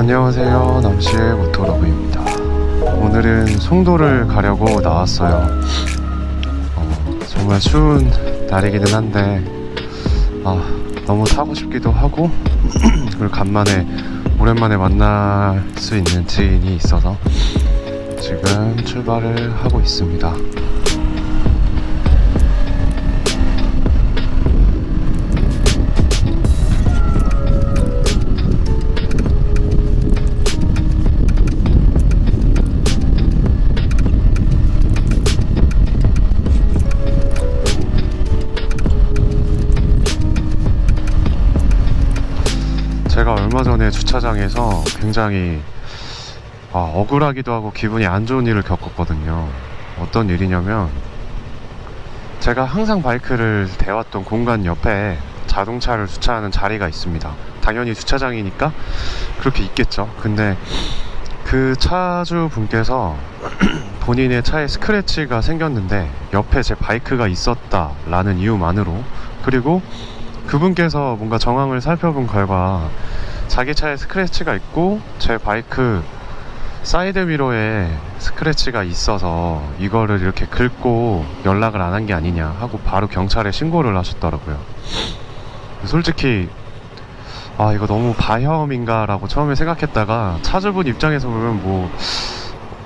안녕하세요. 남시의 모토러브입니다. 오늘은 송도를 가려고 나왔어요. 어, 정말 추운 날이기는 한데, 아, 너무 타고 싶기도 하고, 그리고 간만에, 오랜만에 만날 수 있는 지인이 있어서 지금 출발을 하고 있습니다. 전에 주차장에서 굉장히 아, 억울하기도 하고 기분이 안 좋은 일을 겪었거든요. 어떤 일이냐면 제가 항상 바이크를 대왔던 공간 옆에 자동차를 주차하는 자리가 있습니다. 당연히 주차장이니까 그렇게 있겠죠. 근데 그 차주 분께서 본인의 차에 스크래치가 생겼는데 옆에 제 바이크가 있었다라는 이유만으로 그리고 그분께서 뭔가 정황을 살펴본 결과 자기 차에 스크래치가 있고 제 바이크 사이드 미러에 스크래치가 있어서 이거를 이렇게 긁고 연락을 안 한 게 아니냐 하고 바로 경찰에 신고를 하셨더라고요. 솔직히 아 이거 너무 바혐인가라고 처음에 생각했다가 차주분 입장에서 보면 뭐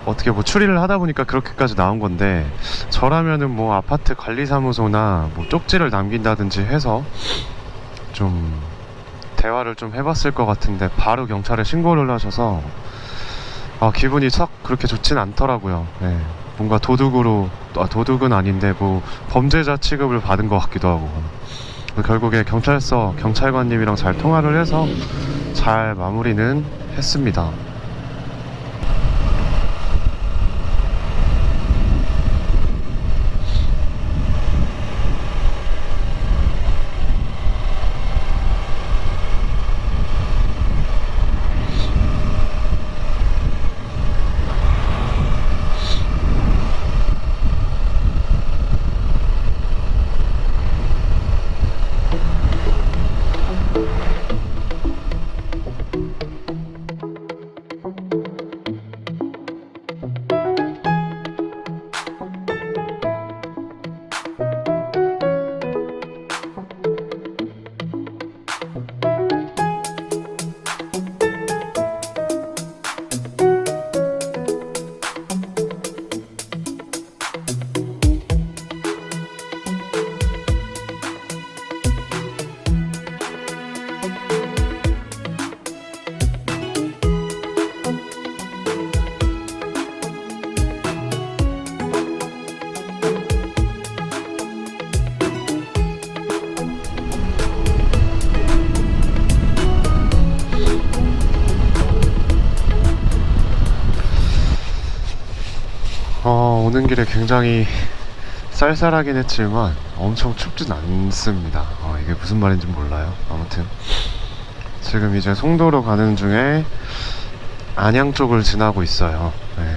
어떻게 뭐 추리를 하다 보니까 그렇게까지 나온 건데 저라면은 뭐 아파트 관리사무소나 뭐 쪽지를 남긴다든지 해서 좀 대화를 좀 해봤을 것 같은데 바로 경찰에 신고를 하셔서 아 기분이 썩 그렇게 좋진 않더라고요. 네. 뭔가 도둑으로 아, 도둑은 아닌데 뭐 범죄자 취급을 받은 것 같기도 하고 결국에 경찰서 경찰관님이랑 잘 통화를 해서 잘 마무리는 했습니다. 어, 오는 길에 굉장히 쌀쌀하긴 했지만 엄청 춥진 않습니다. 어, 이게 무슨 말인지 몰라요. 아무튼 지금 이제 송도로 가는 중에 안양 쪽을 지나고 있어요. 네.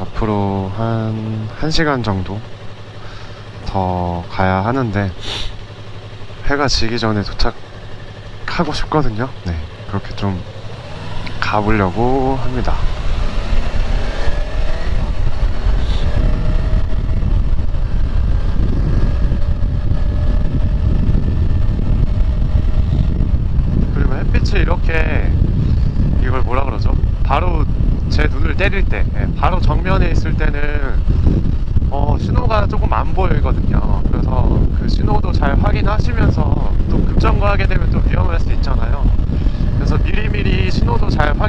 앞으로 한 1시간 정도 더 가야 하는데 해가 지기 전에 도착하고 싶거든요. 네. 그렇게 좀 가보려고 합니다. 그리고 햇빛이 이렇게 이걸 뭐라 그러죠? 바로 제 눈을 때릴 때, 예, 바로 정면에 있을 때는 어, 신호가 조금 안 보이거든요. 그래서 그 신호도 잘 확인하시면서 또 급정거하게 되면 또 위험할 수 있잖아요. 그래서 미리미리 신호도 잘 확인해 주시면